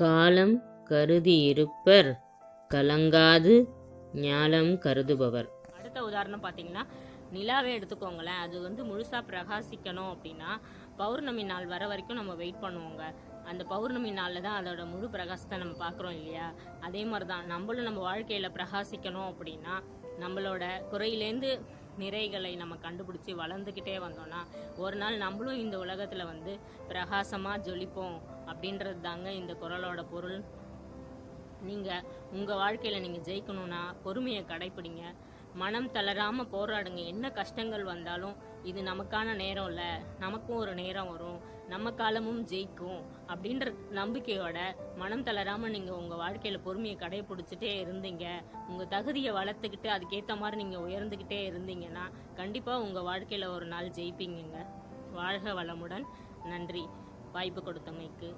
காலம் கருதியிருப்பர். கலங்காது ஞாலம் கருதுபவர். அடுத்த உதாரணம் பார்த்தீங்கன்னா நிலாவே எடுத்துக்கோங்களேன். அது வந்து முழுசாக பிரகாசிக்கணும் அப்படின்னா பௌர்ணமி நாள் வர வரைக்கும் நம்ம வெயிட் பண்ணுவோங்க. அந்த பௌர்ணமி நாளில் தான் அதோட முழு பிரகாசத்தை நம்ம பார்க்குறோம் இல்லையா? அதே மாதிரி தான் நம்மளும் நம்ம வாழ்க்கையில் பிரகாசிக்கணும் அப்படின்னா நம்மளோட குறையிலேருந்து நிறைகளை நம்ம கண்டுபிடிச்சி வளர்ந்துக்கிட்டே வந்தோம்னா ஒரு நாள் நம்மளும் இந்த உலகத்தில் வந்து பிரகாசமாக ஜொலிப்போம். அப்படின்றது தாங்க இந்த குரலோட பொருள். நீங்கள் உங்கள் வாழ்க்கையில் நீங்கள் ஜெயிக்கணும்னா பொறுமையை கடைப்பிடிங்க. மனம் தளராம போராடுங்க. என்ன கஷ்டங்கள் வந்தாலும் இது நமக்கான நேரம் இல்லை நமக்கும் ஒரு நேரம் வரும். நம்ம காலமும் ஜெயிக்கும் அப்படின்ற நம்பிக்கையோட மனம் தளராம நீங்க உங்க வாழ்க்கையில பொறுமையை கடைபிடிச்சிட்டே இருந்தீங்க. உங்க தகுதியை வளர்த்துக்கிட்டு அதுக்கேற்ற மாதிரி நீங்க உயர்ந்துக்கிட்டே இருந்தீங்கன்னா கண்டிப்பா உங்க வாழ்க்கையில ஒரு நாள் ஜெயிப்பீங்க வாழ்க வளமுடன். நன்றி. வாய்ப்பு கொடுத்தமைக்கு